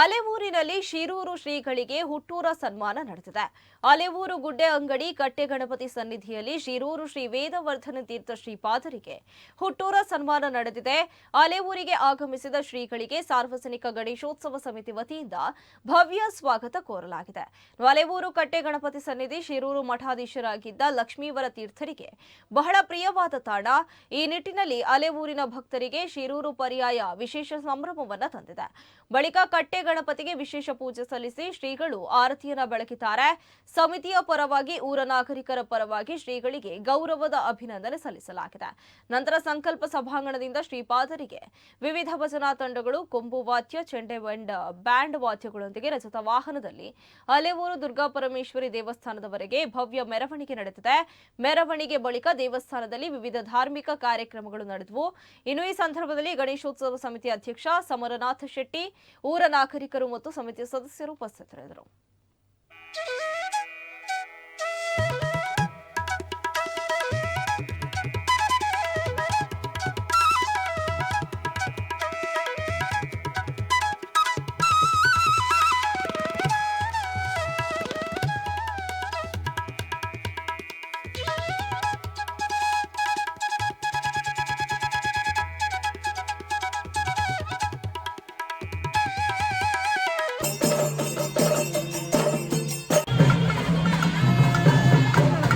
ಅಲೆವೂರಿನಲ್ಲಿ ಶಿರೂರು ಶ್ರೀಗಳಿಗೆ ಹುಟ್ಟೂರ ಸನ್ಮಾನ ನಡೆದಿದೆ. ಅಲೆವೂರು ಗುಡ್ಡೆ ಅಂಗಡಿ ಕಟ್ಟೆ ಗಣಪತಿ ಸನ್ನಿಧಿಯಲ್ಲಿ ಶಿರೂರು ಶ್ರೀ ವೇದವರ್ಧನ ತೀರ್ಥ ಶ್ರೀಪಾದರಿಗೆ ಹುಟ್ಟೂರ ಸನ್ಮಾನ ನಡೆದಿದೆ. ಅಲೆವೂರಿಗೆ ಆಗಮಿಸಿದ ಶ್ರೀಗಳಿಗೆ ಸಾರ್ವಜನಿಕ ಗಣೇಶೋತ್ಸವ ಸಮಿತಿ ವತಿಯಿಂದ ಭವ್ಯ ಸ್ವಾಗತ ಕೋರಲಾಗಿದೆ. ಅಲೆವೂರು ಕಟ್ಟೆ ಗಣಪತಿ ಸನ್ನಿಧಿ ಶಿರೂರು ಮಠಾಧೀಶರಾಗಿದ್ದ ಲಕ್ಷ್ಮೀವರ ತೀರ್ಥರಿಗೆ ಬಹಳ ಪ್ರಿಯವಾದ ತಾಣ. ಈ ನಿಟ್ಟಿನಲ್ಲಿ ಅಲೆವೂರಿನ ಭಕ್ತರಿಗೆ ಶಿರೂರು ಪರ್ಯಾಯ ವಿಶೇಷ ಸಂಭ್ರಮವನ್ನ ತಂದಿದೆ. ಬಳಿಕ ಕಟ್ಟೆ ಗಣಪತಿಗೆ ವಿಶೇಷ ಪೂಜೆ ಸಲ್ಲಿಸಿ ಶ್ರೀಗಳು ಆರತಿಯನ್ನ ಬೆಳಗಿದ್ದಾರೆ ಸಮಿತಿಯ ಪರವಾಗಿ ಊರ ನಾಗರಿಕರ ಪರವಾಗಿ ಶ್ರೀಗಳಿಗೆ ಗೌರವದ ಅಭಿನಂದನೆ ಸಲ್ಲಿಸಲಾಗಿದೆ. ನಂತರ ಸಂಕಲ್ಪ ಸಭಾಂಗಣದಿಂದ ಶ್ರೀಪಾದರಿಗೆ ವಿವಿಧ ಭಜನಾ ತಂಡಗಳು, ಕೊಂಬು ವಾದ್ಯ, ಚೆಂಡೆ ಬಂಡ್ ಬ್ಯಾಂಡ್ ವಾದ್ಯಗಳೊಂದಿಗೆ ರಜತ ವಾಹನದಲ್ಲಿ ಅಲೆವೂರು ದುರ್ಗಾ ಪರಮೇಶ್ವರಿ ದೇವಸ್ಥಾನದವರೆಗೆ ಭವ್ಯ ಮೆರವಣಿಗೆ ನಡೆದಿದೆ. ಮೆರವಣಿಗೆ ಬಳಿಕ ದೇವಸ್ಥಾನದಲ್ಲಿ ವಿವಿಧ ಧಾರ್ಮಿಕ ಕಾರ್ಯಕ್ರಮಗಳು ನಡೆದವು. ಇನ್ನು ಈ ಸಂದರ್ಭದಲ್ಲಿ ಗಣೇಶೋತ್ಸವ ಸಮಿತಿ ಅಧ್ಯಕ್ಷ ಸಮರನಾಥ ಶೆಟ್ಟಿ, ಊರ ನಾಗರಿಕರು ಮತ್ತು ಸಮಿತಿಯ ಸದಸ್ಯರು ಉಪಸ್ಥಿತರಿದ್ದರು.